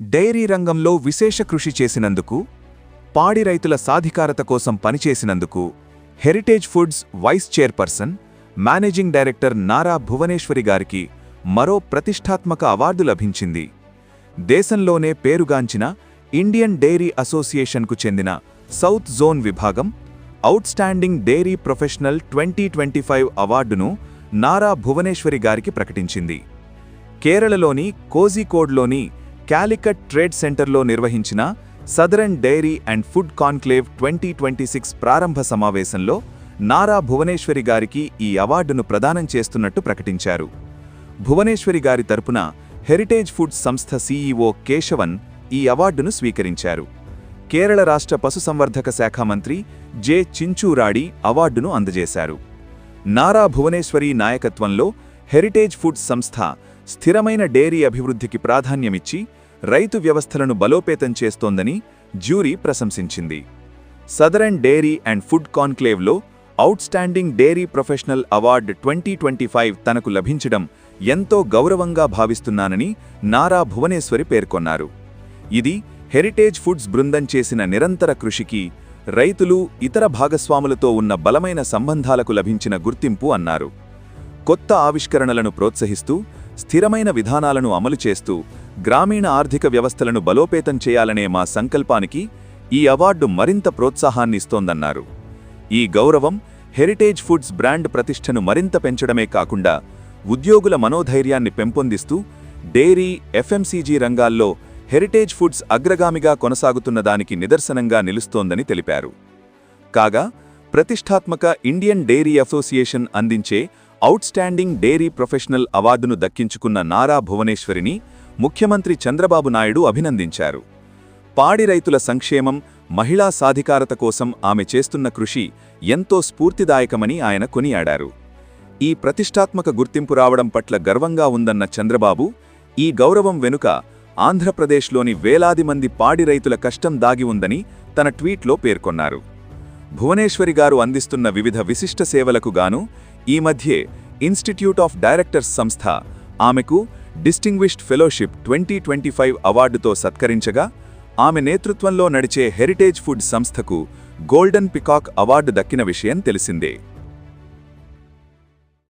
Dairy రంగంలో విశేష కృషి చేసినందుకు పాడి రైతుల సాధికారత కోసం పనిచేసినందుకు heritage foods vice chairperson managing director Nara Bhuvaneshwari గారికి మరో ప్రతిష్టాత్మక అవార్డు లభించింది. దేశంలోనే పేరుగాంచిన ఇండియన్ డైరీ అసోసియేషన్కు చెందిన సౌత్ జోన్ విభాగం outstanding dairy professional twenty twenty five అవార్డును నారా భువనేశ్వరి గారికి ప్రకటించింది. కేరళలోని కోజికోడ్లోని క్యాలికట్ ట్రేడ్ సెంటర్లో నిర్వహించిన southern dairy and food conclave twenty twenty six ప్రారంభ సమావేశంలో నారా భువనేశ్వరి గారికి ఈ అవార్డును ప్రదానం చేస్తున్నట్టు ప్రకటించారు. భువనేశ్వరి గారి తరపున హెరిటేజ్ ఫుడ్స్ సంస్థ సీఈఓ కేశవన్ ఈ అవార్డును స్వీకరించారు. కేరళ రాష్ట్ర పశుసంవర్ధక శాఖ మంత్రి జె చించూరాడి అవార్డును అందజేశారు. నారా భువనేశ్వరి నాయకత్వంలో హెరిటేజ్ ఫుడ్స్ సంస్థ స్థిరమైన డైరీ అభివృద్ధికి ప్రాధాన్యమిచ్చి రైతు వ్యవస్థలను బలోపేతం చేస్తోందని జ్యూరీ ప్రశంసించింది. Southern dairy and food కాన్క్లేవ్లో outstanding dairy professional award twenty twenty five తనకు లభించడం ఎంతో గౌరవంగా భావిస్తున్నానని నారా భువనేశ్వరి పేర్కొన్నారు. ఇది హెరిటేజ్ ఫుడ్స్ బృందం చేసిన నిరంతర కృషికి రైతులు ఇతర భాగస్వాములతో ఉన్న బలమైన సంబంధాలకు లభించిన గుర్తింపు అన్నారు. కొత్త ఆవిష్కరణలను ప్రోత్సహిస్తూ స్థిరమైన విధానాలను అమలు చేస్తూ గ్రామీణ ఆర్థిక వ్యవస్థలను బలోపేతం చేయాలనే మా సంకల్పానికి ఈ అవార్డు మరింత ప్రోత్సాహాన్నిస్తోందన్నారు. ఈ గౌరవం హెరిటేజ్ ఫుడ్స్ బ్రాండ్ ప్రతిష్టను మరింత పెంచడమే కాకుండా ఉద్యోగుల మనోధైర్యాన్ని పెంపొందిస్తూ డైరీ ఎఫ్ఎంసీజీ రంగాల్లో హెరిటేజ్ ఫుడ్స్ అగ్రగామిగా కొనసాగుతున్న దానికి నిదర్శనంగా నిలుస్తోందని తెలిపారు. కాగా ప్రతిష్టాత్మక ఇండియన్ డైరీ అసోసియేషన్ అందించే అవుట్స్టాండింగ్ డైరీ ప్రొఫెషనల్ అవార్డును దక్కించుకున్న నారా భువనేశ్వరిని ముఖ్యమంత్రి చంద్రబాబు నాయుడు అభినందించారు. పాడి రైతుల సంక్షేమం మహిళా సాధికారత కోసం ఆమె చేస్తున్న కృషి ఎంతో స్ఫూర్తిదాయకమని ఆయన కొనియాడారు. ఈ ప్రతిష్టాత్మక గుర్తింపు రావడం పట్ల గర్వంగా ఉందన్న చంద్రబాబు ఈ గౌరవం వెనుక ఆంధ్రప్రదేశ్లోని వేలాది మంది పాడి రైతుల కష్టం దాగి ఉందని తన ట్వీట్లో పేర్కొన్నారు. భువనేశ్వరి గారు అందిస్తున్న వివిధ విశిష్ట సేవలకు గాను ఈ మధ్యే ఇన్స్టిట్యూట్ ఆఫ్ డైరెక్టర్స్ సంస్థ ఆమెకు distinguished fellowship twenty twenty five అవార్డుతో సత్కరించగా ఆమె నేతృత్వంలో నడిచే హెరిటేజ్ ఫుడ్ సంస్థకు గోల్డెన్ పికాక్ అవార్డు దక్కిన విషయం తెలిసిందే.